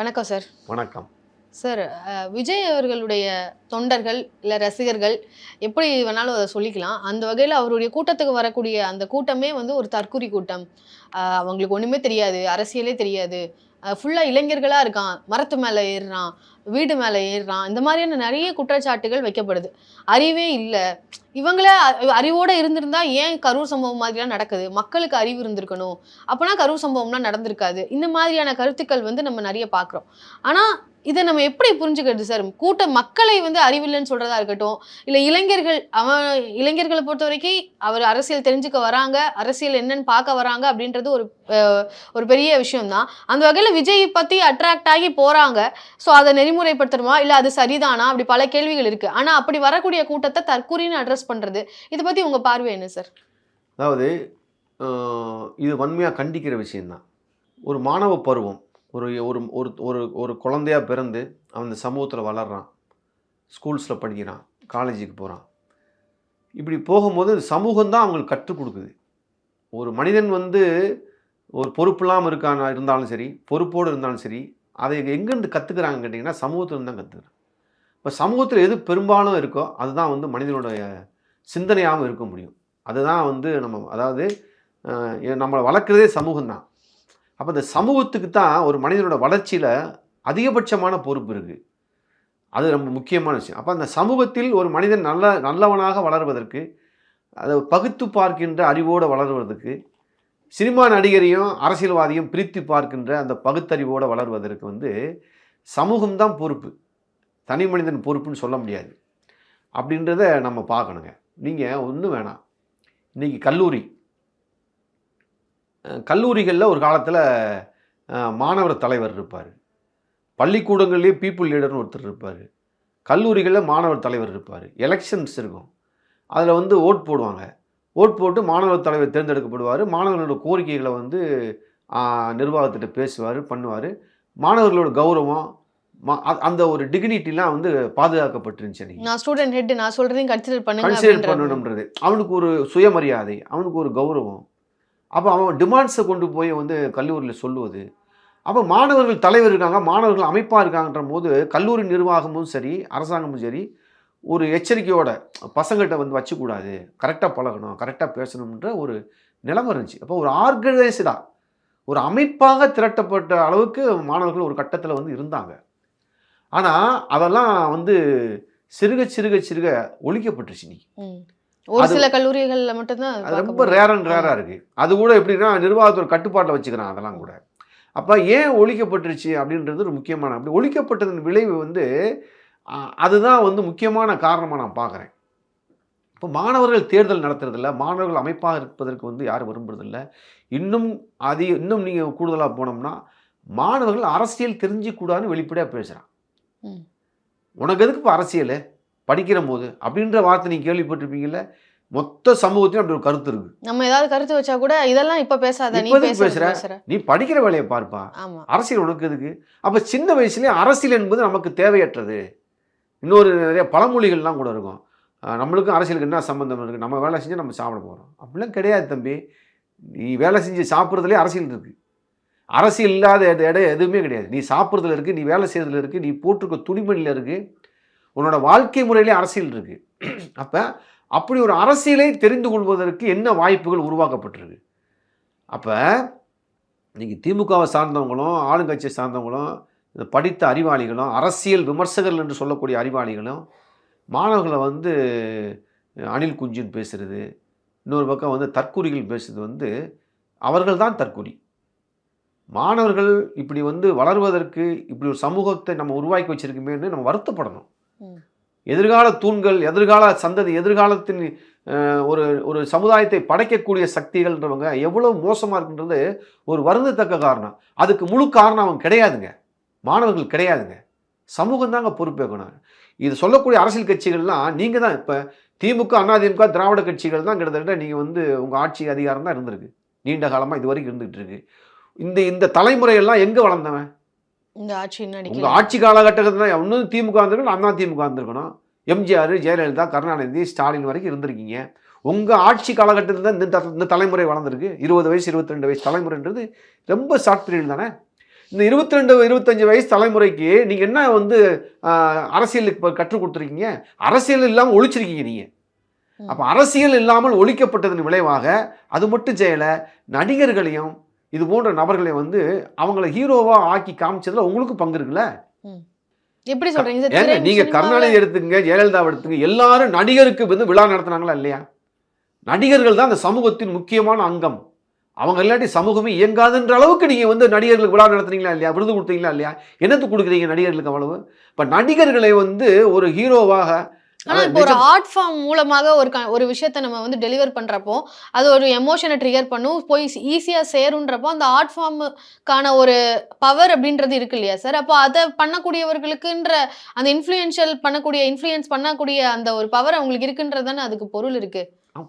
வணக்கம் சார். வணக்கம். சார் விஜய் அவர்களுடைய தொண்டர்கள் இல்லை ரசிகர்கள் எப்படி வேணாலும் அதை சொல்லிக்கலாம். அந்த வகையில் அவருடைய கூட்டத்துக்கு வரக்கூடிய அந்த கூட்டமே வந்து ஒரு தற்குறி கூட்டம். அவங்களுக்கு ஒன்றுமே தெரியாது அரசியலே தெரியாது. ஃபுல்லாக இளைஞர்களாக இருக்கான். மரத்து மேலே ஏறுறான் வீடு மேலே ஏறுறான். இந்த மாதிரியான நிறைய குற்றச்சாட்டுகள் வைக்கப்படுது. அறிவே இல்லை. இவங்களே அறிவோடு இருந்திருந்தால் இருந்திருந்தா ஏன் கரூர் சம்பவம் மாதிரிலாம் நடக்குது? மக்களுக்கு அறிவு இருந்திருக்கணும். அப்போனா கரூர் சம்பவம்லாம் நடந்திருக்காது. இந்த மாதிரியான கருத்துக்கள் வந்து நம்ம நிறைய பார்க்குறோம். ஆனால் இதை நம்ம எப்படி புரிஞ்சுக்கிறது சார் கூட்ட மக்களை வந்து அறிவில்லைன்னு சொல்றதா இருக்கட்டும் இல்லை இளைஞர்கள் அவன் இளைஞர்களை பொறுத்த வரைக்கும் அவர் அரசியல் தெரிஞ்சுக்க வராங்க அரசியல் என்னன்னு பார்க்க வராங்க அப்படின்றது ஒரு ஒரு பெரிய விஷயம்தான். அந்த வகையில் விஜய் பற்றி அட்ராக்ட் ஆகி போகிறாங்க ஸோ அதை நெறிமுறைப்படுத்தணுமா? இல்லை அது சரிதானா? அப்படி பல கேள்விகள் இருக்குது ஆனால் அப்படி வரக்கூடிய கூட்டத்தை தற்கூறின்னு அட்ரஸ் பண்ணுறது இதை பற்றி உங்கள் பார்வை என்ன சார் அதாவது இது வன்மையாக கண்டிக்கிற விஷயந்தான் ஒரு மாணவ பருவம். ஒரு ஒரு ஒரு ஒரு ஒரு குழந்தையா பிறந்து அவன் இந்த சமூகத்தில் வளர்கிறான் ஸ்கூல்ஸில் படிக்கிறான். காலேஜுக்கு போகிறான் இப்படி போகும்போது சமூகம் தான் அவங்களுக்கு கற்றுக் கொடுக்குது. ஒரு மனிதன் வந்து ஒரு பொறுப்பு இல்லாமல் இருக்கான இருந்தாலும் சரி பொறுப்போடு இருந்தாலும் சரி அதை எங்கேருந்து கற்றுக்குறாங்க கேட்டிங்கன்னா சமூகத்தில் தான் கற்றுக்குறாங்க இப்போ சமூகத்தில் எது பெரும்பாலும் இருக்கோ அதுதான் வந்து மனிதனுடைய சிந்தனையாகவும் இருக்க முடியும். அதுதான் வந்து நம்ம அதாவது நம்மளை வளர்க்குறதே சமூகம்தான். அப்போ இந்த சமூகத்துக்கு தான் ஒரு மனிதனோட வளர்ச்சியில் அதிகபட்சமான பொறுப்பு இருக்குது அது ரொம்ப முக்கியமான விஷயம். அப்போ அந்த சமூகத்தில் ஒரு மனிதன் நல்ல நல்லவனாக வளர்வதற்கு அதை பகுத்து பார்க்கின்ற அறிவோடு வளர்வதற்கு சினிமா நடிகரையும் அரசியல்வாதியும் பிரித்து பார்க்கின்ற அந்த பகுத்தறிவோடு வளர்வதற்கு வந்து சமூகம்தான் பொறுப்பு. தனி மனிதன் பொறுப்புன்னு சொல்ல முடியாது. அப்படின்றத நம்ம பார்க்கணுங்க. நீங்கள் ஒன்றும் வேணாம். இன்றைக்கி கல்லூரி. கல்லூரிகளில் ஒரு காலத்தில் மாணவர் தலைவர் இருப்பார். பள்ளிக்கூடங்கள்லேயே பீப்புள் லீடர்னு ஒருத்தர் இருப்பார். கல்லூரிகளில் மாணவர் தலைவர் இருப்பார். எலெக்ஷன்ஸ் இருக்கும். அதில் வந்து ஓட் போடுவாங்க. ஓட் போட்டு மாணவர் தலைவர் தேர்ந்தெடுக்கப்படுவார். மாணவர்களோட கோரிக்கைகளை வந்து நிர்வாகத்திட்ட பேசுவார் பண்ணுவார். மாணவர்களோட கௌரவம் அந்த ஒரு டிக்னிட்டிலாம் வந்து பாதுகாக்கப்பட்டிருந்துச்சு நான் ஸ்டூடெண்ட் ஹெட் நான் சொல்றதையும் கன்சிடர் பண்ணுங்க கன்சிடர். பண்ணணுன்றது அவனுக்கு ஒரு சுயமரியாதை அவனுக்கு ஒரு கௌரவம். அப்போ அவன் டிமாண்ட்ஸை கொண்டு போய் வந்து கல்லூரியில் சொல்லுவது. அப்போ மாணவர்கள் தலைவர் இருக்காங்க மாணவர்கள் அமைப்பாக இருக்காங்கன்ற போது கல்லூரி நிர்வாகமும் சரி அரசாங்கமும் சரி ஒரு எச்சரிக்கையோட பசங்கள்கிட்ட வந்து வச்சுக்கூடாது. கரெக்டாக பழகணும் கரெக்டாக பேசணுன்ற ஒரு நிலைமை இருந்துச்சு. அப்போ ஒரு ஆர்கனைஸ்டாக ஒரு அமைப்பாக திரட்டப்பட்ட அளவுக்கு மாணவர்கள் ஒரு கட்டத்தில் வந்து இருந்தாங்க. ஆனால் அதெல்லாம் வந்து சிறுக சிறுக சிறுக ஒழிக்கப்பட்டுருச்சு இன்னைக்கு. ஒரு சில கல்லூரிகள்ல மட்டும்தான் அது ரொம்ப. ரேர் அண்ட் ரேராக இருக்குது அது கூட எப்படின்னா நிர்வாகத்தோட கட்டுப்பாட்டில் வச்சுக்கிறான் அதெல்லாம் கூட. அப்போ ஏன் ஒழிக்கப்பட்டுருச்சு அப்படின்றது ஒரு முக்கியமான அப்படி ஒழிக்கப்பட்டதன் விளைவு வந்து அதுதான் வந்து முக்கியமான காரணமாக நான் பார்க்குறேன். இப்போ மாணவர்கள் தேர்தல் நடத்துறதில்ல மாணவர்கள் அமைப்பாக இருப்பதற்கு வந்து யாரும் விரும்புறதில்ல. இன்னும் அதிக இன்னும் நீங்கள் கூடுதலாக போனோம்னா மாணவர்கள் அரசியல் தெரிஞ்சுக்கூடாதுன்னு வெளிப்படையாக பேசுகிறான். உனக்கு எதுக்கு இப்போ அரசியல்? படிக்கிற போது அப்படின்ற வார்த்தை நீங்கள் கேள்விப்பட்டிருப்பீங்கல்ல மொத்த சமூகத்தையும் அப்படி ஒரு கருத்து இருக்குது நம்ம ஏதாவது கருத்து வச்சா கூட இதெல்லாம் இப்ப பேசாத நீ பேசுற நீ படிக்கிற வேலையை பார்ப்பா. அரசியல் உனக்கு எதுக்கு? அப்போ சின்ன வயசுலேயே அரசியல் என்பது நமக்கு தேவையற்றது. இன்னொரு நிறைய பழமொழிகள்லாம் கூட இருக்கும். நம்மளுக்கும் அரசியலுக்கு என்ன சம்மந்தம் இருக்குது நம்ம வேலை செஞ்சு நம்ம சாப்பிட போகிறோம் அப்படிலாம் கிடையாது தம்பி. நீ வேலை செஞ்சு சாப்பிட்றதுலே அரசியல் இருக்குது அரசியல் இல்லாத இட- இடம் எதுவுமே கிடையாது. நீ சாப்பிட்றதுல இருக்குது நீ வேலை செய்கிறதுல இருக்குது நீ போட்டிருக்க துணிமணியில் இருக்குது உன்னோட வாழ்க்கை முறையிலே அரசியல் இருக்குது அப்போ அப்படி ஒரு அரசியலை தெரிந்து கொள்வதற்கு என்ன வாய்ப்புகள் உருவாக்கப்பட்டிருக்கு? அப்போ நீங்கள் திமுகவை சார்ந்தவங்களும் ஆளுங்கட்சியை சார்ந்தவங்களும் இந்த படித்த அறிவாளிகளும் அரசியல் விமர்சகர்கள் என்று சொல்லக்கூடிய அறிவாளிகளும் மாணவர்களை வந்து அணில் குஞ்சுன்னு பேசுகிறது இன்னொரு பக்கம் வந்து தற்குறிகள் பேசுறது வந்து அவர்கள் தான் தற்குறி. மாணவர்கள் இப்படி வந்து வளர்வதற்கு இப்படி ஒரு சமூகத்தை நம்ம உருவாக்கி வச்சிருக்கோமேன்னு நம்ம வருத்தப்படணும். எதிர்கால தூண்கள் எதிர்கால சந்ததி எதிர்காலத்தின் ஒரு ஒரு சமுதாயத்தை படைக்கக்கூடிய சக்திகள்ன்றவங்க எவ்வளோ மோசமாக இருக்குன்றது ஒரு வருந்தத்தக்க காரணம். அதுக்கு முழு காரணம் அவங்க கிடையாதுங்க. மாணவர்கள் கிடையாதுங்க. சமூகம் தாங்க பொறுப்பேற்கணும். இது சொல்லக்கூடிய அரசியல் கட்சிகள்லாம் நீங்கள் தான் இப்போ திமுக அதிமுக திராவிட கட்சிகள் தான் கிட்டத்தட்ட நீங்கள் வந்து உங்கள் ஆட்சி அதிகாரம் தான் இருந்திருக்கு. நீண்ட காலமாக இது வரைக்கும் இருந்துகிட்டு இருக்கு. இந்த இந்த தலைமுறையெல்லாம் எங்கே வளர்ந்தவன்? இந்த ஆட்சி இன்னும் உங்கள் ஆட்சி காலகட்டத்தில் ஒன்றும் திமுக இருந்திருக்கணும் அண்ணா திமுக இருந்திருக்கணும் எம்ஜிஆர் ஜெயலலிதா கருணாநிதி ஸ்டாலின் வரைக்கும் இருந்திருக்கீங்க. உங்கள் ஆட்சி காலகட்டத்தில் தான் இந்த இந்த தலைமுறை வளர்ந்துருக்கு. இருபது வயசு இருபத்தி ரெண்டு வயசு தலைமுறைன்றது ரொம்ப ஷார்ட் பீரியட் தானே? இந்த இருபத்தி ரெண்டு இருபத்தஞ்சு வயசு தலைமுறைக்கு நீங்க என்ன வந்து அரசியலுக்கு இப்ப கற்றுக் கொடுத்துருக்கீங்க? அரசியல் இல்லாமல் ஒழிச்சிருக்கீங்க நீங்க. ம். அப்ப அரசியல் இல்லாமல் ஒழிக்கப்பட்டதன் விளைவாக அது மட்டும் செய்யல நடிகர்களையும் இது போன்ற நபர்களை வந்து அவங்கள ஹீரோவா ஆக்கி காமிச்சதுல உங்களுக்கு பங்கு இருக்குல்ல? எப்படி சொல்றீங்க? நீங்க கருணாநிதி எடுத்துக்கங்க ஜெயலலிதா எடுத்துங்க எல்லாரும் நடிகருக்கு வந்து விழா நடத்துனாங்களா இல்லையா? நடிகர்கள் தான் அந்த சமூகத்தின் முக்கியமான அங்கம். அவங்க இல்லாட்டி சமூகமே இயங்காதுன்ற அளவுக்கு நீங்க வந்து நடிகர்களுக்கு விழா நடத்துனீங்களா இல்லையா? விருது கொடுத்தீங்களா இல்லையா? என்னத்துக்கு கொடுக்குறீங்க நடிகர்களுக்கு அவ்வளவு? இப்ப நடிகர்களை வந்து ஒரு ஹீரோவாக ஆனா இப்போ ஒரு ஆர்ட் ஃபார்ம் மூலமாக ஒரு ஒரு விஷயத்த நம்ம வந்து டெலிவர் பண்றப்போ அது ஒரு எமோஷனை ட்ரிகர் பண்ணும் போய் ஈஸியா சேருன்றப்போ அந்த ஆர்ட் ஃபார்முக்கான ஒரு பவர் அப்படின்றது இருக்கு இல்லையா சார் அப்போ அதை பண்ணக்கூடியவர்களுக்குன்ற அந்த இன்ஃப்ளூயன்ஷியல் பண்ணக்கூடிய இன்ஃப்ளூயன்ஸ் பண்ணக்கூடிய அந்த ஒரு பவர் அவங்களுக்கு இருக்குன்றது தானே அதுக்கு பொருள் இருக்கு.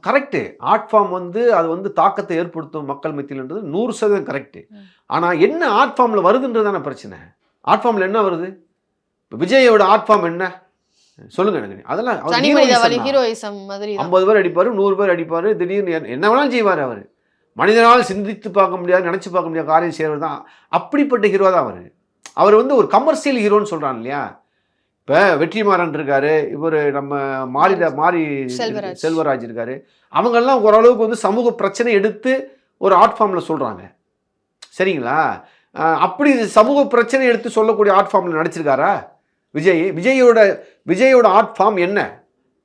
கரெக்டு ஆர்ட் ஃபார்ம் வந்து அது வந்து தாக்கத்தை ஏற்படுத்தும் மக்கள் மத்தியில்ன்றது நூறு சதவீதம் கரெக்டு ம். ஆனா என்ன ஆர்ட் ஃபார்ம்ல வருதுன்றது தானே பிரச்சனை. ஆர்ட் ஃபார்ம்ல என்ன வருது? இப்ப விஜயோட ஆர்ட் ஃபார்ம் என்ன? சொல்லுங்க எனக்கு அதெல்லாம் ஐம்பது பேர் அடிப்பார் நூறு பேர் அடிப்பார் திடீர்னு என்ன- வேணாலும் செய்வார் அவர். மனிதனால் சிந்தித்து பார்க்க முடியாது நினச்சி பார்க்க முடியாத காரியம் செய்கிறவர் தான். அப்படிப்பட்ட ஹீரோ தான் அவர். அவர் வந்து ஒரு கமர்ஷியல் ஹீரோன்னு சொல்கிறான் இல்லையா? இப்போ வெற்றிமாறன் இருக்காரு இவர் நம்ம மாரிட மாரி செல்வராஜ். இருக்காரு. அவங்கெல்லாம் ஓரளவுக்கு வந்து சமூக பிரச்சனை எடுத்து ஒரு ஆர்ட் ஃபார்மில் சொல்கிறாங்க சரிங்களா? அப்படி சமூக பிரச்சனை எடுத்து சொல்லக்கூடிய ஆர்ட் ஃபார்மில் நடிச்சிருக்காரா? விஜய் விஜயோட விஜயோட ஆர்ட் ஃபார்ம் என்ன?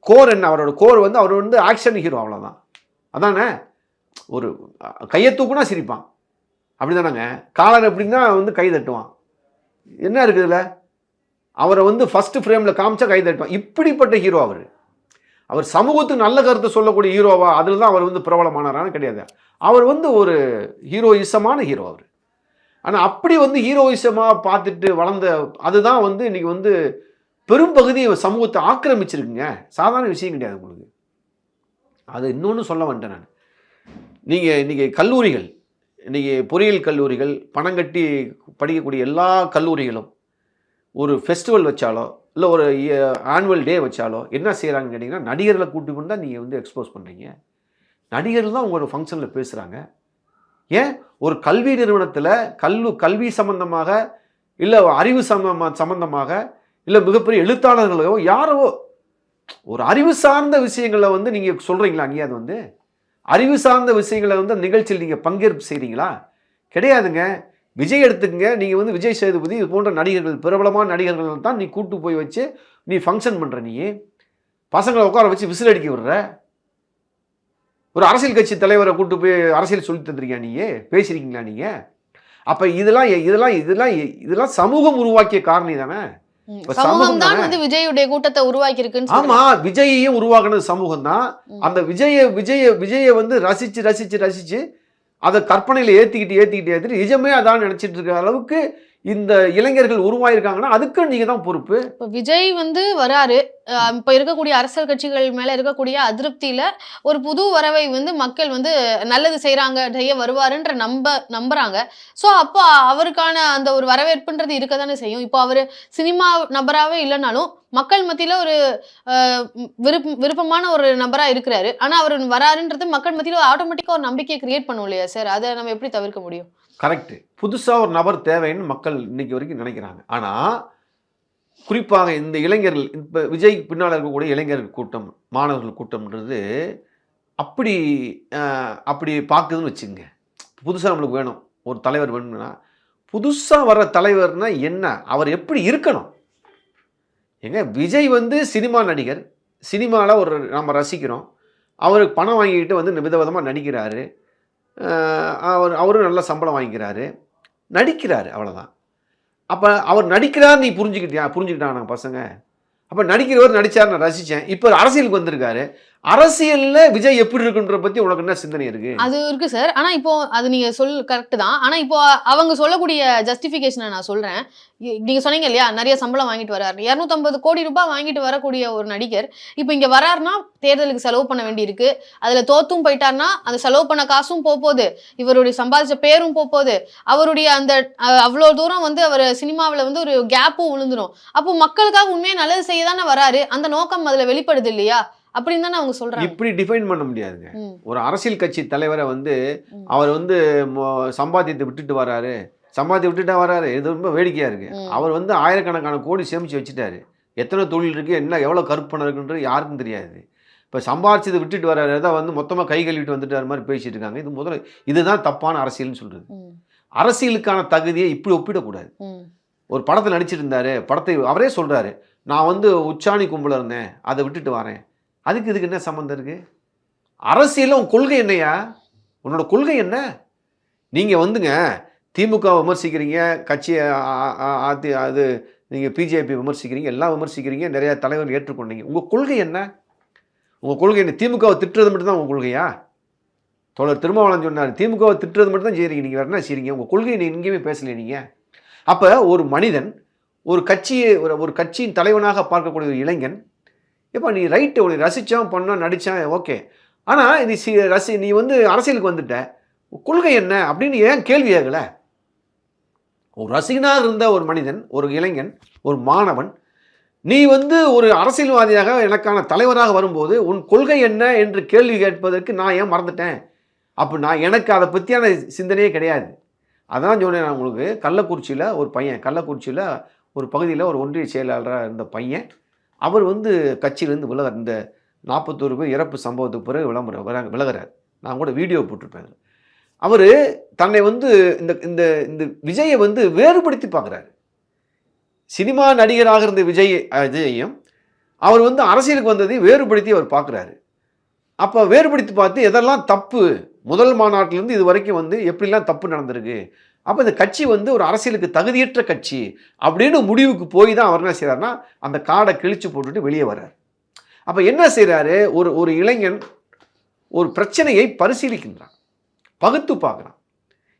கோர் என்ன? அவரோட கோர் வந்து அவர் வந்து ஆக்ஷன் ஹீரோ அவ்வளோதான் அதானே? ஒரு கையை தூக்குனா சிரிப்பான். அப்படி தானேங்க காலர் எப்படின்னா வந்து கை தட்டுவான். என்ன இருக்குதுல்ல அவரை வந்து ஃபர்ஸ்ட் ஃப்ரேமில் காமிச்சா கை தட்டுவான். இப்படிப்பட்ட ஹீரோ அவர். அவர் சமூகத்துக்கு நல்ல கருத்தை சொல்லக்கூடிய ஹீரோவா அதில் தான் அவர் வந்து பிரபலமானாரான்னு கிடையாது. அவர் வந்து ஒரு ஹீரோயிசமான ஹீரோ அவர். ஆனால் அப்படி வந்து ஹீரோயிசமாக பார்த்துட்டு வளர்ந்த அதுதான் வந்து இன்றைக்கி வந்து பெரும்பகுதி சமூகத்தை ஆக்கிரமிச்சிருக்குங்க. சாதாரண விஷயம் கிடையாது உங்களுக்கு. அது இன்னொன்று சொல்ல வந்துட்டேன் நான். நீங்கள் இன்றைக்கி கல்லூரிகள் இன்றைக்கி பொறியியல் கல்லூரிகள் பணம் கட்டி படிக்கக்கூடிய எல்லா கல்லூரிகளும் ஒரு ஃபெஸ்டிவல் வச்சாலோ இல்லை ஒரு ஆனுவல் டே வச்சாலோ என்ன செய்கிறாங்கன்னு கேட்டிங்கன்னா நடிகர்களை கூட்டி கொண்டு தான் நீங்கள் வந்து எக்ஸ்போஸ் பண்ணுறீங்க நடிகர்கள் தான் உங்களோட ஃபங்க்ஷனில் பேசுகிறாங்க ஏன்? ஒரு கல்வி நிறுவனத்தில் கல்வி கல்வி சம்பந்தமாக இல்லை அறிவு சம்பந்தமா சம்பந்தமாக இல்லை மிகப்பெரிய எழுத்தாளர்களோ யாரோ ஒரு அறிவு சார்ந்த விஷயங்களை வந்து நீங்கள் சொல்கிறீங்களா நீ அது வந்து? அறிவு சார்ந்த விஷயங்களை வந்து நிகழ்ச்சியில் நீங்கள் பங்கேற்பு செய்கிறீங்களா கிடையாதுங்க. விஜய் எடுத்துக்கங்க. நீங்கள் வந்து விஜய் சேதுபதி இது போன்ற நடிகர்கள் பிரபலமான நடிகர்கள் தான் நீ கூட்டு போய் வச்சு நீ ஃபங்க்ஷன் பண்ணுற நீ. பசங்களை உட்கார வச்சு விசில் அடிக்க விடுற. ஒரு அரசியல் கட்சி தலைவரை கூட்டு போய் அரசியல் சொல்லி தந்துருக்கியா நீ பேசுறீங்களா நீங்கள் அப்போ இதெல்லாம் இதெல்லாம் இதெல்லாம் இதெல்லாம் சமூகம் உருவாக்கிய காரணி தானே? சமூகம் தான்? வந்து விஜயுடைய கூட்டத்தை உருவாக்கி இருக்குன்னு ஆமா விஜயையும் உருவாக்குனது சமூகம் தான். அந்த விஜய விஜய விஜயை வந்து ரசிச்சு ரசிச்சு ரசிச்சு அதை கற்பனையில் ஏற்றிக்கிட்டு ஏற்றிக்கிட்டு ஏற்றிட்டு நிஜமே அதான் நினச்சிட்டு இருக்க அளவுக்கு இந்த இளைஞர்கள் உருவாயிருக்காங்கன்னா அதுக்கு நீங்கள் தான் பொறுப்பு. இப்போ விஜய் வந்து வராரு. இப்போ இருக்கக்கூடிய அரசியல் கட்சிகள் மேலே இருக்கக்கூடிய அதிருப்தியில் ஒரு புது வரவை வந்து மக்கள் வந்து நல்லது செய்கிறாங்க செய்ய வருவாருன்ற நம்ப நம்புகிறாங்க ஸோ அப்போ அவருக்கான அந்த ஒரு வரவேற்புன்றது இருக்க தானே செய்யும். இப்போ அவர் சினிமா நபராகவே இல்லைனாலும் மக்கள் மத்தியில் ஒரு விருப்ப விருப்பமான ஒரு நபராக இருக்கிறாரு. ஆனால் அவர் வராருன்றது மக்கள் மத்தியில் ஆட்டோமேட்டிக்காக ஒரு நம்பிக்கையை கிரியேட் பண்ணும் இல்லையா சார் அதை நம்ம எப்படி தவிர்க்க முடியும்? கரெக்ட் புதுசாக ஒரு நபர் தேவைன்னு மக்கள் இன்னைக்கு வரைக்கும் நினைக்கிறாங்க. ஆனால் குறிப்பாக இந்த இளைஞர்கள் இப்போ விஜய் பின்னால் இருக்கக்கூடிய இளைஞர்கள் கூட்டம் மாணவர்கள் கூட்டம்ன்றது அப்படி அப்படி பார்க்குதுன்னு வச்சுங்க புதுசாக நம்மளுக்கு வேணும். ஒரு தலைவர் வேணும்னா புதுசாக வர்ற தலைவர்னா என்ன? அவர் எப்படி இருக்கணும்? ஏங்க விஜய் வந்து சினிமா நடிகர். சினிமாவில் ஒரு நம்ம ரசிக்கிறோம். அவருக்கு பணம் வாங்கிக்கிட்டு வந்து விதவிதமாக நடிக்கிறாரு. அவர் அவரும் நல்ல சம்பளம் வாங்கிக்கிறாரு. நடிக்கிறாரு அவ்வளோதான் அப்போ அவர் நடிக்கிறார் நீ புரிஞ்சுக்கிட்டியா? புரிஞ்சுக்கிட்டாங்க பசங்க. அப்போ நடிக்கிறவர் நடித்தார் நான் ரசித்தேன் இப்போ அரசியலுக்கு வந்திருக்காரு. அரசியலில் விஜய் எப்படி இருக்குன்ற பற்றி உனக்கு என்ன சிந்தனை இருக்கு? அது இருக்கு சார். ஆனா இப்போ அது நீங்க சொல் கரெக்ட் தான். ஆனா இப்போ அவங்க சொல்லக்கூடிய ஜஸ்டிஃபிகேஷனை நான் சொல்றேன். நீங்க சொன்னீங்க இல்லையா? நிறைய சம்பளம் வாங்கிட்டு வராரு. இரநூத்தம்பது கோடி ரூபாய் வாங்கிட்டு வரக்கூடிய ஒரு நடிகர் இப்போ இங்க வராருன்னா தேர்தலுக்கு செலவு பண்ண வேண்டியிருக்கு. அதுல தோத்தும் போயிட்டாருன்னா அந்த செலவு பண்ண காசும் போக போகுது. இவருடைய சம்பாதிச்ச பேரும் போக போகுது. அவருடைய அந்த அவ்வளோ தூரம் வந்து அவர் சினிமாவில் வந்து ஒரு கேப்பும் விழுந்துரும் அப்போ மக்களுக்காக உண்மையாக நல்லது செய்ய தானே வராரு? அந்த நோக்கம் அதில் வெளிப்படுது இல்லையா? அப்படின்னு தானே அவங்க சொல்றாங்க. இப்படி டிஃபைன் பண்ண முடியாதுங்க. ஒரு அரசியல் கட்சி தலைவரை வந்து. அவர் வந்து மொ- சம்பாத்தியத்தை விட்டுட்டு வராரு. சம்பாத்தி விட்டுட்டா வராரு. இது ரொம்ப வேடிக்கையாக இருக்குது ம். அவர் வந்து ஆயிரக்கணக்கான கோடி சேமித்து வச்சுட்டாரு. எத்தனை தொழில் இருக்குது என்ன எவ்வளோ கற்பனை இருக்குன்றது யாருக்கும் தெரியாது. இப்போ சம்பாரிச்சதை விட்டுட்டு வராரு. ஏதாவது வந்து மொத்தமாக கை கழுவிட்டு வந்துட்டார் மாதிரி பேசிட்டு இருக்காங்க. இது முதல்ல இதுதான் தப்பான அரசியல்னு சொல்கிறது ம், அரசியலுக்கான தகுதியை இப்படி ஒப்பிடக்கூடாது. ஒரு படத்தில் நடிச்சிட்டு இருந்தாரு. படத்தை அவரே சொல்கிறாரு நான் வந்து உச்சாணி கும்பல இருந்தேன். அதை விட்டுட்டு வரேன். அதுக்கு இதுக்கு என்ன சம்மந்தம் இருக்குது அரசியலில் உன் கொள்கை என்னையா உன்னோட கொள்கை என்ன? நீங்கள் வந்துங்க திமுக விமர்சிக்கிறீங்க கட்சியை அதி அது நீங்கள் பிஜேபி விமர்சிக்கிறீங்க எல்லாம் விமர்சிக்கிறீங்க நிறையா தலைவர் ஏற்றுக்கொண்டீங்க. உங்கள் கொள்கை என்ன? உங்கள் கொள்கை என்ன? திமுகவை திட்டுறது மட்டும்தான் உங்கள் கொள்கையா? தோழர் திருமாவளவன் சொன்னார் திமுகவை திட்டுறது மட்டும் தான் செய்கிறீங்க நீங்கள் வேறு என்ன செய்றீங்க? உங்கள் கொள்கையை நீங்கள் எங்கேயுமே பேசலை நீங்கள் அப்போ ஒரு மனிதன் ஒரு கட்சியை ஒரு ஒரு கட்சியின் தலைவனாக பார்க்கக்கூடிய ஒரு இளைஞன் இப்போ நீ ரைட்டு உன்னை ரசித்தான் பண்ணோம் நடித்தான் ஓகே ஆனால் நீ சி ரசி நீ வந்து அரசியலுக்கு வந்துட்ட. கொள்கை என்ன அப்படின்னு ஏன் கேள்வி கேட்கல? ஒரு ரசிகனாக இருந்த ஒரு மனிதன் ஒரு இளைஞன் ஒரு மாணவன் நீ வந்து ஒரு அரசியல்வாதியாக எனக்கான தலைவராக வரும்போது உன் கொள்கை என்ன என்று கேள்வி கேட்பதற்கு நான் ஏன் மறந்துட்டேன்? அப்போ நான் எனக்கு அதை பற்றியான சிந்தனையே கிடையாது. அதான் சொன்னேன் நான் உங்களுக்கு. கள்ளக்குறிச்சியில் ஒரு பையன் கள்ளக்குறிச்சியில் ஒரு பகுதியில் ஒரு ஒன்றிய செயலாளராக இருந்த பையன் அவர் வந்து கட்சியிலேருந்து விலக இந்த நாற்பத்தோரு பேர் இறப்பு சம்பவத்துக்கு பிறகு விளம்பர விலகிறார். நான் கூட வீடியோ போட்டிருப்பேன் அவர் தன்னை வந்து இந்த இந்த இந்த விஜயை வந்து வேறுபடுத்தி பார்க்குறாரு. சினிமா நடிகராக இருந்த விஜய் விஜயையும் அவர் வந்து அரசியலுக்கு வந்ததையும் வேறுபடுத்தி அவர் பார்க்குறாரு. அப்போ வேறுபடுத்தி பார்த்து எதெல்லாம் தப்பு. முதல் மாநாட்டிலேருந்து இது வரைக்கும் வந்து எப்படிலாம் தப்பு நடந்திருக்கு? அப்போ இந்த கட்சி வந்து ஒரு அரசியலுக்கு தகுதியற்ற கட்சி அப்படின்னு முடிவுக்கு போய் தான் அவர் என்ன செய்கிறாருன்னா அந்த காடை கிழிச்சு போட்டுட்டு வெளியே வர்றார். அப்போ என்ன செய்கிறாரு ஒரு ஒரு இளைஞன் ஒரு பிரச்சனையை பரிசீலிக்கின்றான். பகுத்து பார்க்குறான்.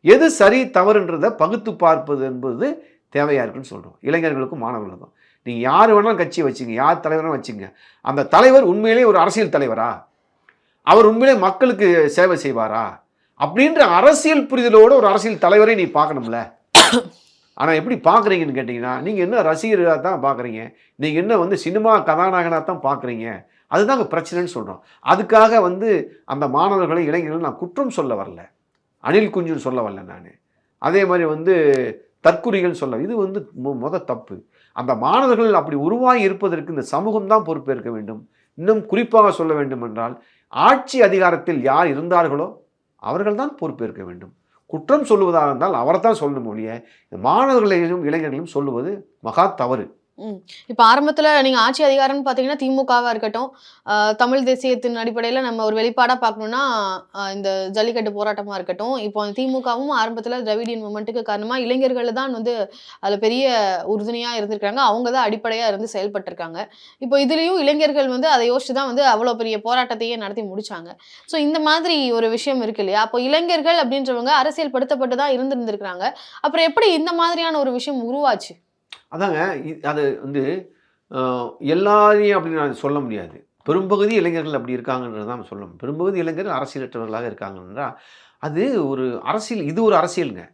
எது சரி தவறுன்றதை பகுத்து பார்ப்பது என்பது தேவையாக இருக்குன்னு சொல்கிறோம் இளைஞர்களுக்கும் மாணவர்களுக்கும். நீங்கள் யார் வேணாலும் கட்சியை வச்சுங்க யார் தலைவரும் வச்சுங்க. அந்த தலைவர் உண்மையிலேயே ஒரு அரசியல் தலைவரா? அவர் உண்மையிலே மக்களுக்கு சேவை செய்வாரா? அப்படின்ற அரசியல் புரிதலோட ஒரு அரசியல் தலைவரை நீ பார்க்கணும்ல. ஆனால் எப்படி பார்க்குறீங்கன்னு கேட்டிங்கன்னா நீங்கள் என்ன ரசிகராக தான் பார்க்குறீங்க? நீங்கள் என்ன வந்து சினிமா கதாநாயகனாக தான் பார்க்குறீங்க? அதுதான் அங்கே பிரச்சனைன்னு சொல்கிறோம் அதுக்காக வந்து அந்த மாணவர்களை இளைஞர்களை நான் குற்றம் சொல்ல வரல. அணில் குஞ்சுன்னு சொல்ல வரல நான். அதே மாதிரி வந்து தற்குறிகள் சொல்ல இது வந்து மு- தப்பு. அந்த மாணவர்கள் அப்படி உருவாகி இருப்பதற்கு இந்த சமூகம் தான் பொறுப்பேற்க வேண்டும். இன்னும் குறிப்பாக சொல்ல வேண்டும் என்றால் ஆட்சி அதிகாரத்தில் யார் இருந்தார்களோ அவர்கள்தான் பொறுப்பேற்க வேண்டும். குற்றம் சொல்லுவதாக இருந்தால் அவரைத்தான் சொல்லணும் ஒழிய மாணவர்களையும் இளைஞர்களையும் சொல்லுவது மகா தவறு. இப்போ ஆரம்பத்தில் நீங்கள் ஆட்சி அதிகாரம்னு பார்த்தீங்கன்னா திமுகவாக இருக்கட்டும் தமிழ் தேசியத்தின் அடிப்படையில் நம்ம ஒரு வெளிப்பாடாக பார்க்கணும்னா இந்த ஜல்லிக்கட்டு போராட்டமாக இருக்கட்டும் இப்போ அந்த திமுகவும் ஆரம்பத்தில் திராவிடியன் மூமெண்ட்டுக்கு காரணமாக இளைஞர்கள் தான் வந்து அதில் பெரிய உறுதுணையாக இருந்திருக்காங்க. அவங்க தான் அடிப்படையாக இருந்து செயல்பட்டிருக்காங்க. இப்போ இதுலேயும் இளைஞர்கள் வந்து அதை யோசிச்சு தான் வந்து அவ்வளோ பெரிய போராட்டத்தையே நடத்தி முடித்தாங்க ஸோ இந்த மாதிரி ஒரு விஷயம் இருக்கு இல்லையா? அப்போ இளைஞர்கள் அப்படின்றவங்க அரசியல் படுத்தப்பட்டு தான் இருந்திருந்திருக்கிறாங்க. அப்புறம் எப்படி இந்த மாதிரியான ஒரு விஷயம் உருவாச்சு? அதாங்க அது வந்து எல்லாரையும் அப்படின்னு நான் சொல்ல முடியாது. பெரும்பகுதி இளைஞர்கள் அப்படி இருக்காங்கன்றது தான் சொல்லணும் பெரும்பகுதி இளைஞர்கள் அரசியலற்றவர்களாக இருக்காங்கன்றா அது ஒரு அரசியல் இது ஒரு அரசியலுங்க.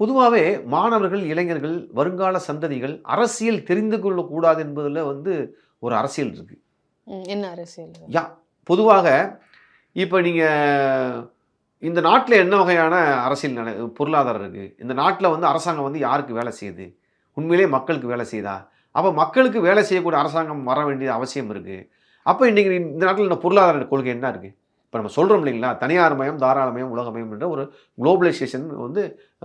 பொதுவாகவே மாணவர்கள் இளைஞர்கள் வருங்கால சந்ததிகள் அரசியல் தெரிந்து கொள்ளக்கூடாது என்பதில் வந்து ஒரு அரசியல் இருக்குது என்ன அரசியல்? யா பொதுவாக இப்போ நீங்கள் இந்த நாட்டில் என்ன வகையான அரசியல் நட பொருளாதாரம் இருக்குது இந்த நாட்டில் வந்து அரசாங்கம் வந்து யாருக்கு வேலை செய்யுது? உண்மையிலேயே மக்களுக்கு வேலை செய்யுதா அப்போ மக்களுக்கு வேலை செய்யக்கூடிய அரசாங்கம் வர வேண்டிய அவசியம் இருக்குது அப்போ இன்றைக்கி இந்த நாட்டில் இந்த பொருளாதார கொள்கை என்ன இருக்குது இப்போ நம்ம சொல்கிறோம் இல்லைங்களா? தனியார் மயம் தாராளமயம் உலகமயம் என்ற ஒரு குளோபலைசேஷன் வந்து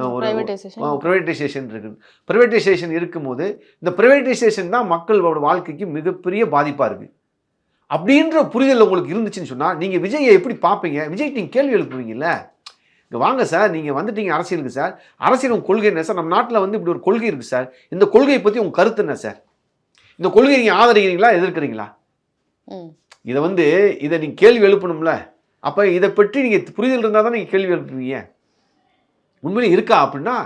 ஒரு பிரைவேடைசேஷன் ப்ரைவேட்டைசேஷன் இருக்கு. ப்ரைவேட்டைசேஷன் இருக்கும்போது இந்த ப்ரைவேட்டைசேஷன் தான் மக்களோட வாழ்க்கைக்கு மிகப்பெரிய பாதிப்பாக இருக்குது அப்படின்ற புரிதல் உங்களுக்கு இருந்துச்சுன்னு சொன்னால் நீங்கள் விஜயை எப்படி பார்ப்பீங்க விஜய் நீங்கள் கேள்வி எழுப்புவீங்கல்ல? இங்கே வாங்க சார் நீங்கள் வந்துட்டீங்க அரசியலுக்கு சார். அரசியல் உங்கள் கொள்கை என்ன சார்? நம்ம நாட்டில் வந்து இப்படி ஒரு கொள்கை இருக்குது சார். இந்த கொள்கையை பற்றி உங்கள் கருத்து என்ன சார்? இந்த கொள்கையை நீங்கள் ஆதரிக்கிறீங்களா எதிர்க்கிறீங்களா? இதை வந்து இதை நீங்கள் கேள்வி எழுப்பணும்ல. அப்போ இதை பற்றி நீங்கள் புரிதல் இருந்தால் தான் நீங்கள் கேள்வி எழுப்புவீங்க. உண்மையிலே இருக்கா அப்படின்னா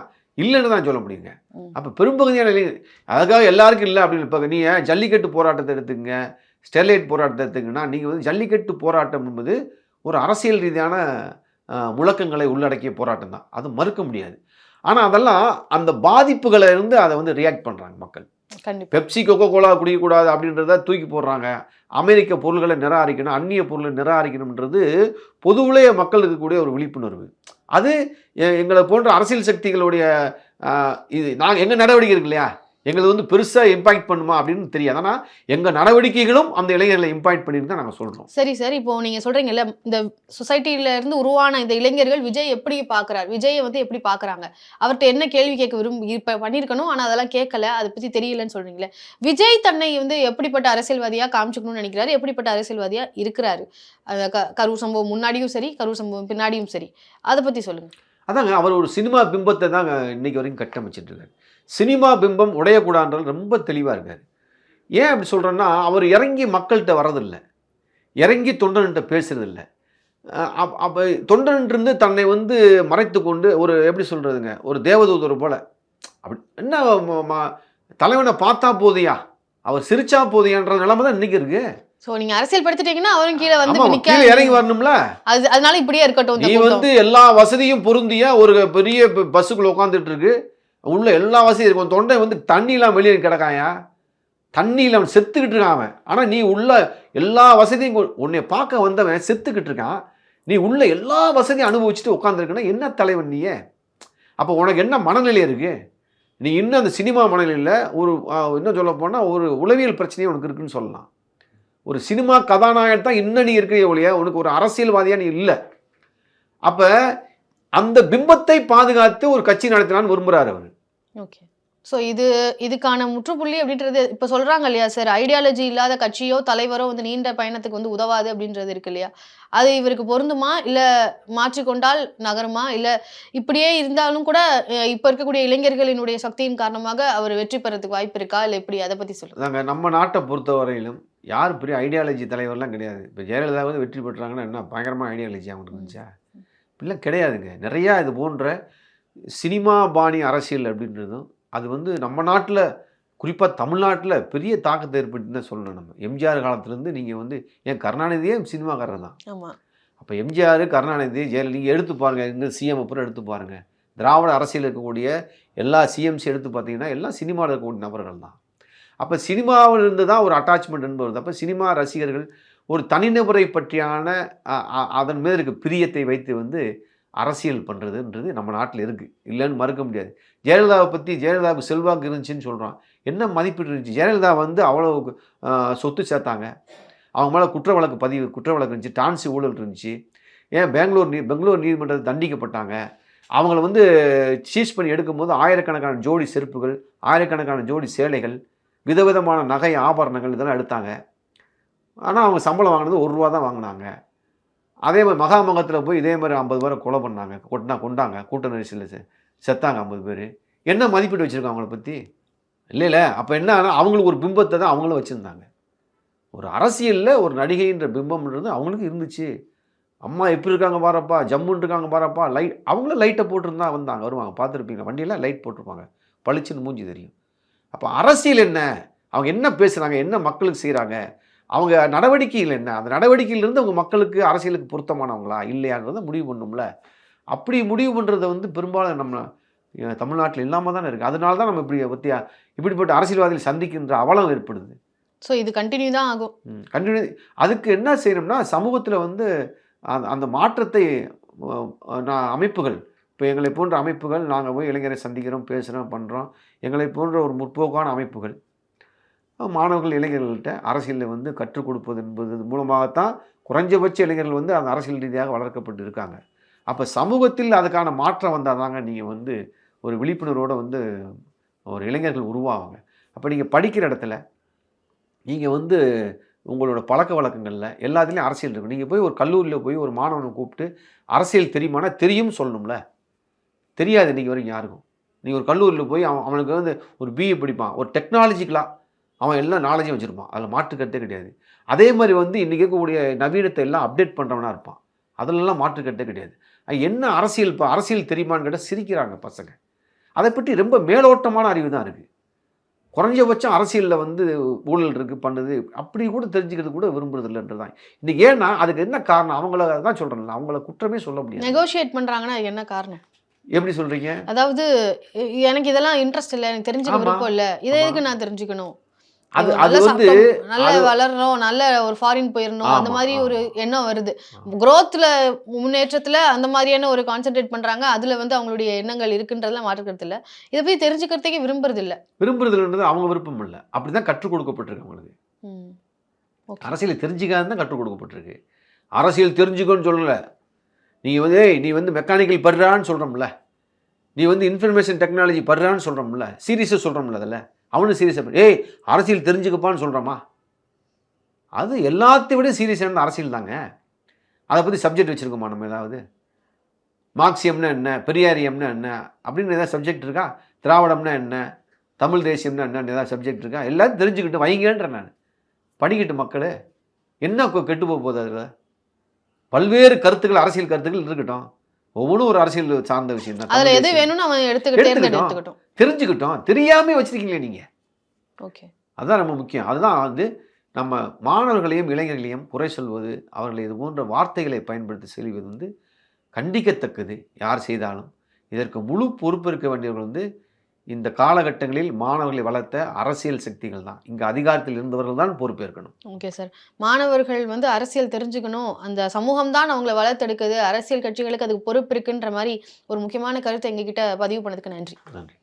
இல்லைன்னு தான் சொல்ல முடியுங்க. அப்போ பெரும்பகுதியான இளைஞர் அதுக்காக எல்லாருக்கும் இல்லை அப்படின்னு இப்போ நீங்கள் ஜல்லிக்கட்டு போராட்டத்தை எடுத்துங்க ஸ்டெர்லைட் போராட்டத்தை எடுத்துங்கன்னா நீங்கள் வந்து ஜல்லிக்கட்டு போராட்டம் என்பது ஒரு அரசியல் ரீதியான முழக்கங்களை உள்ளடக்கிய போராட்டம் தான். அது மறுக்க முடியாது. ஆனால் அதெல்லாம் அந்த பாதிப்புகளை இருந்து அதை வந்து ரியாக்ட் பண்ணுறாங்க மக்கள். பெப்சி கொக்கோ கோலா குடிக்கக்கூடாது அப்படின்றத தூக்கி போடுறாங்க. அமெரிக்க பொருள்களை நிராகரிக்கணும் அந்நிய பொருளை நிராகரிக்கணும்ன்றது பொதுவிலே மக்களுக்கு கூடிய ஒரு விழிப்புணர்வு. அது எங்களை போன்ற அரசியல் சக்திகளுடைய இது நாங்கள் எங்கள் நடவடிக்கை இருக்கு இல்லையா? எங்களுக்கு வந்து பெருசாக இம்பாக்ட் பண்ணுமா அப்படின்னு தெரியாது. ஆனால் எங்கள் நடவடிக்கைகளும் அந்த இளைஞர்களை இம்பாக்ட் பண்ணிட்டு தான் நாங்கள் சொல்கிறோம் சரி சார். இப்போ நீங்க சொல்றீங்கல்ல இந்த சொசைட்டில இருந்து உருவான இந்த இளைஞர்கள் விஜய் எப்படி பாக்குறாரு விஜயை வந்து எப்படி பாக்குறாங்க அவர்கிட்ட என்ன கேள்வி கேட்க விரும்பி இப்ப பண்ணிருக்கணும் ஆனா அதெல்லாம் கேட்கல. அதை பத்தி தெரியலன்னு சொல்றீங்களே விஜய் தன்னை வந்து எப்படிப்பட்ட அரசியல்வாதியா காமிச்சுக்கணும்னு நினைக்கிறாரு? எப்படிப்பட்ட அரசியல்வாதியா இருக்கிறாரு? கரூர் சம்பவம் முன்னாடியும் சரி கரூர் சம்பவம் பின்னாடியும் சரி. அதை பத்தி சொல்லுங்க. அதாங்க அவர் ஒரு சினிமா பிம்பத்தை தான் இன்னைக்கு வரைக்கும் கட்டமைச்சிட்டு இருக்காரு. சினிமா பிம்பம் உடையக்கூடாதுன்றது ரொம்ப தெளிவாக இருக்காரு. ஏன் அப்படி சொல்கிறேன்னா அவர் இறங்கி மக்கள்கிட்ட வரதில்லை இறங்கி தொண்டன்கிட்ட பேசுறதில்ல. அப் அப்போ தொண்டனிருந்து தன்னை வந்து மறைத்து கொண்டு ஒரு எப்படி சொல்கிறதுங்க ஒரு தேவதூதர் போல. அப்படி என்ன தலைவனை பார்த்தா போதியா? அவர் சிரிச்சா போதியான்ற நிலைமை தான் இன்னைக்கு இருக்கு. சோ நீங்க அரசியல் படுத்திட்டீங்கன்னா அவரும் கீழே வந்து கீழே இறங்கி வரணும்ல? அது அதனால இப்படியே இருக்கட்டும் நீ. வந்து எல்லா வசதியும் பொருந்திய ஒரு பெரிய பஸ்ஸுக்குள்ள உட்காந்துட்டு இருக்கு. உள்ள எல்லா வசதியும் இருக்கும் உன் தொண்டை வந்து தண்ணிலாம் வெளியே கிடக்காயா? தண்ணியில் அவன் செத்துக்கிட்டு இருக்கான் அவன். ஆனால் நீ உள்ள எல்லா வசதியும் கொ- உன்னை பார்க்க வந்தவன் செத்துக்கிட்டு இருக்கான். நீ உள்ள எல்லா வசதியும் அனுபவிச்சுட்டு உட்காந்துருக்குன்னா என்ன தலைவன் நீயே? அப்போ உனக்கு என்ன மனநிலை இருக்குது நீ இன்னும் அந்த சினிமா மனநிலையில் ஒரு இன்னும் சொல்ல போனால் ஒரு உளவியல் பிரச்சனையே உனக்கு இருக்குன்னு சொல்லலாம். ஒரு சினிமா கதாநாயகன் தான் இன்னும் நீ இருக்கிற ஒழிய உனக்கு ஒரு அரசியல்வாதியாக நீ இல்லை. அப்போ அந்த பிம்பத்தை பாதுகாத்து ஒரு கட்சி நடத்தினான்னு விரும்புகிறார் அவர். ஓகே ஸோ இது இதுக்கான முற்றுப்புள்ளி அப்படின்றது இப்போ சொல்றாங்க இல்லையா சார் ஐடியாலஜி இல்லாத கட்சியோ தலைவரோ வந்து நீண்ட பயணத்துக்கு வந்து உதவாது அப்படின்றது இருக்கு இல்லையா? அது இவருக்கு பொருந்துமா? இல்ல மாற்றிக்கொண்டால் நகருமா? இல்ல இப்படியே இருந்தாலும் கூட இப்ப இருக்கக்கூடிய இளைஞர்களினுடைய சக்தியின் காரணமாக அவர் வெற்றி பெறதுக்கு வாய்ப்பு இருக்கா? இல்ல எப்படி? அதை பத்தி சொல்லுங்க. நம்ம நாட்டை பொறுத்தவரையிலும் யார் பெரிய ஐடியாலஜி தலைவர்லாம் கிடையாது. இப்போ ஜெயலலிதா வந்து வெற்றி பெற்றாங்கன்னா என்ன? பயங்கரமாக ஐடியாலஜி அவங்களுக்கு இருந்துச்சா கிடையாதுங்க. நிறையா இது போன்ற சினிமா பாணி அரசியல் அப்படின்றதும் அது வந்து நம்ம நாட்டில் குறிப்பாக தமிழ்நாட்டில் பெரிய தாக்கத்தை ஏற்பட்டுன்னு தான் சொல்லணும் நம்ம. எம்ஜிஆர் காலத்துலேருந்து நீங்கள் வந்து ஏன் கருணாநிதியே சினிமாக்காரர் தான். ஆமா. அப்போ எம்ஜிஆர் கருணாநிதி ஜெயலலிதா நீங்கள் எடுத்து பாருங்கள் இங்கே சிஎம் அப்புறம் எடுத்து பாருங்கள் திராவிட அரசியல் இருக்கக்கூடிய எல்லா சிஎம்சி எடுத்து பார்த்தீங்கன்னா எல்லாம் சினிமாவில் இருக்கக்கூடிய நபர்கள் தான். அப்போ சினிமாவில் இருந்து தான் ஒரு அட்டாச்மெண்ட் என்பது அப்போ சினிமா ரசிகர்கள் ஒரு தனிநபரை பற்றியான அதன் மேல் இருக்க பிரியத்தை வைத்து வந்து அரசியல் பண்ணுறதுன்றது நம்ம நாட்டில் இருக்குது இல்லைன்னு மறுக்க முடியாது. ஜெயலலிதாவை பற்றி ஜெயலலிதாவுக்கு செல்வாக்கு இருந்துச்சுன்னு சொல்கிறான் என்ன மதிப்பீடு இருந்துச்சு? ஜெயலலிதா வந்து அவ்வளோ சொத்து சேர்த்தாங்க. அவங்க மேலே குற்ற வழக்கு பதிவு குற்ற வழக்கு இருந்துச்சு. டான்ஸி ஊழல் இருந்துச்சு. ஏன் பெங்களூர் நீ பெங்களூர் நீதிமன்றத்தில் தண்டிக்கப்பட்டாங்க? அவங்கள வந்து சீஸ் பண்ணி எடுக்கும்போது ஆயிரக்கணக்கான ஜோடி செருப்புகள் ஆயிரக்கணக்கான ஜோடி சேலைகள் விதவிதமான நகை ஆபரணங்கள் இதெல்லாம் எடுத்தாங்க. ஆனால் அவங்க சம்பளம் வாங்கினது ஒரு ரூபா தான் வாங்கினாங்க. அதே மாதிரி மகாமகத்தில் போய் இதே மாதிரி ஐம்பது பேரை கொலை பண்ணாங்க கொட்டினா கொண்டாங்க கூட்ட நெரிசலில் செத்தாங்க ஐம்பது பேர். என்ன மதிப்பீடு வச்சுருக்காங்க அவங்கள பற்றி இல்லை இல்லை. அப்போ என்ன அவங்களுக்கு ஒரு பிம்பத்தை தான் அவங்களும் வச்சுருந்தாங்க. ஒரு அரசியலில் ஒரு நடிகைன்ற பிம்பம்ன்றது அவங்களுக்கு இருந்துச்சு. அம்மா எப்படி இருக்காங்க பாரப்பா? ஜம்முன்னு இருக்காங்க பாரப்பா? லைட் அவங்களும் லைட்டை போட்டிருந்தா வந்தாங்க வருவாங்க. பார்த்துருப்பீங்க. வண்டியெல்லாம் லைட் போட்டிருப்பாங்க. பளிச்சுன்னு மூஞ்சி தெரியும். அப்போ அரசியல் என்ன? அவங்க என்ன பேசுகிறாங்க என்ன மக்களுக்கு செய்கிறாங்க அவங்க நடவடிக்கைகள் என்ன? அந்த நடவடிக்கையிலிருந்து அவங்க மக்களுக்கு அரசியலுக்கு பொருத்தமானவங்களா? இல்லையான்றதை முடிவு பண்ணும்ல. அப்படி முடிவு பண்ணுறதை வந்து பெரும்பாலும் நம்ம தமிழ்நாட்டில் இல்லாமல் தானே இருக்குது அதனால தான் நம்ம இப்படி பற்றியா இப்படிப்பட்ட அரசியல்வாதிகள் சந்திக்கின்ற அவலம் ஏற்படுது. ஸோ இது கண்டினியூ தான் ஆகும். கண்டினியூ அதுக்கு என்ன செய்யணும்னா சமூகத்தில் வந்து அந்த அந்த மாற்றத்தை நான் அமைப்புகள் இப்போ எங்களை போன்ற அமைப்புகள் நாங்கள் போய் இளைஞரை சந்திக்கிறோம் பேசுகிறோம் பண்ணுறோம் எங்களை போன்ற ஒரு முற்போக்கான அமைப்புகள் மாணவர்கள் இளைஞர்கள்ட்ட அரசியலில் வந்து கற்றுக் கொடுப்பது என்பது மூலமாகத்தான் குறைஞ்சபட்ச இளைஞர்கள் வந்து அந்த அரசியல் ரீதியாக வளர்க்கப்பட்டு இருக்காங்க அப்போ சமூகத்தில் அதுக்கான மாற்றம் வந்தால் தாங்க நீங்கள் வந்து ஒரு விழிப்புணர்வோடு வந்து ஒரு இளைஞர்கள் உருவாவாங்க. அப்போ நீங்கள் படிக்கிற இடத்துல நீங்கள் வந்து உங்களோட பழக்க வழக்கங்களில் எல்லாத்துலேயும் அரசியல் இருக்கும் நீங்கள் போய் ஒரு கல்லூரியில் போய் ஒரு மாணவனை கூப்பிட்டு அரசியல் தெரியுமானா தெரியும் சொல்லணும்ல. தெரியாது இன்றைக்கி வரைக்கும் யாருக்கும். நீங்கள் ஒரு கல்லூரியில் போய் அவன் அவனுக்கு வந்து ஒரு பிஏ படிப்பான். ஒரு டெக்னாலஜிக்கலாக அவன் எல்லாம் நாலேஜும் வச்சுருப்பான். அதில் மாற்றுக்கருத்தே கிடையாது. அதே மாதிரி வந்து இன்றைக்கி இருக்கக்கூடிய நவீனத்தை எல்லாம் அப்டேட் பண்ணுறவனா இருப்பான். அதிலெல்லாம் மாற்றுக்கருத்தே கிடையாது. என்ன அரசியல் இப்போ அரசியல் தெரியுமான்னு கேட்டால் சிரிக்கிறாங்க பசங்க. அதை பற்றி ரொம்ப மேலோட்டமான அறிவு தான் இருக்குது குறைஞ்சபட்சம் அரசியலில் வந்து ஊழல் இருக்குது பண்ணுது அப்படி கூட தெரிஞ்சுக்கிறது கூட விரும்புறது இல்லைன்றது தான். இன்றைக்கி ஏன்னா அதுக்கு என்ன காரணம்? அவங்கள தான் சொல்கிறேன்ல அவங்கள குற்றமே சொல்ல முடியாது. நெகோஷியேட் பண்றாங்கன்னா அது என்ன காரணம்? எப்படி சொல்கிறீங்க அதாவது எனக்கு இதெல்லாம் இன்ட்ரெஸ்ட் இல்லை. எனக்கு தெரிஞ்சுக்க. விருப்பம் இல்லை. இதை. எதுக்கு நான் தெரிஞ்சுக்கணும்? அது அது வந்து நல்ல வளரணும் நல்ல ஒரு ஃபாரின் போயிடணும் அந்த மாதிரி ஒரு. எண்ணம் வருது. Growthல முன்னேற்றத்துல அந்த மாதிரியான ஒரு கான்சென்ட்ரேட் பண்றாங்க. அதுல வந்து அவங்களுடைய எண்ணங்கள் இருக்குன்றதுல மாற்றுக்கிறது இல்ல. இதை போய் தெரிஞ்சுக்கிறதுக்கே விரும்புறது இல்ல. விரும்புறதுன்றது அவங்க விருப்பம் இல்லை. அப்படிதான் கற்றுக் கொடுக்கப்பட்டிருக்கு அவங்களுக்கு. அரசியலை தெரிஞ்சுக்காது தான் கற்றுக் கொடுக்கப்பட்டிருக்கு. அரசியல் தெரிஞ்சுக்கோன்னு சொல்லலை. நீ வந்து நீ வந்து மெக்கானிக்கல் படுறான்னு சொல்கிறோம்ல நீ வந்து இன்ஃபர்மேஷன் டெக்னாலஜி படுறான்னு சொல்கிறோம்ல சீரியஸாக சொல்கிறோம்ல அதில். அவனு சீரியஸாக ஏய் அரசியல் தெரிஞ்சுக்கப்பான்னு சொல்கிறோமா அது எல்லாத்தையும் விட சீரியஸான அரசியல் தாங்க. அதை பற்றி சப்ஜெக்ட் வச்சுருக்கோமா நம்ம ஏதாவது? மார்க்சியம்னா என்ன? பெரியாரியம்னா என்ன? அப்படின்னு ஏதாவது சப்ஜெக்ட் இருக்கா? திராவிடம்னா என்ன? தமிழ் தேசியம்னா என்ன ஏதாவது சப்ஜெக்ட் இருக்கா? எல்லாத்தையும் தெரிஞ்சுக்கிட்டு வைங்கன்றேன் நான். படிக்கட்டு மக்களே என்ன கெட்டு போக போகுது அதில்? பல்வேறு கருத்துக்கள் அரசியல் கருத்துக்கள் இருக்கட்டும். ஒவ்வொன்றும் ஒரு அரசியல் சார்ந்த விஷயம் தான் அதுல எது. வேணும்னு அவன் எடுத்துக்கிட்டு எடுத்துக்கிட்டோம். தெரிஞ்சுக்கிட்டோம். தெரியாம வச்சிருக்கீங்களே நீங்கள் ஓகே. அதுதான் ரொம்ப முக்கியம். அதுதான் வந்து நம்ம மாணவர்களையும் இளைஞர்களையும் குறை சொல்வது அவர்களை இது போன்ற வார்த்தைகளை பயன்படுத்தி செல்வது வந்து கண்டிக்கத்தக்கது. யார் செய்தாலும். இதற்கு முழு பொறுப்பு இருக்க வேண்டியவர்கள் வந்து இந்த காலகட்டங்களில் மாணவர்களை வளர்த்த அரசியல் சக்திகள் தான். இங்கே அதிகாரத்தில் இருந்தவர்கள் தான் பொறுப்பேற்கணும் ஓகே சார். மாணவர்கள் வந்து அரசியல் தெரிஞ்சுக்கணும். அந்த சமூகம் தான் அவங்கள வளர்த்தெடுக்குது. அரசியல் கட்சிகளுக்கு அதுக்கு பொறுப்பு இருக்குன்ற மாதிரி ஒரு முக்கியமான கருத்தை எங்ககிட்ட பதிவு பண்ணதுக்கு நன்றி. நன்றி.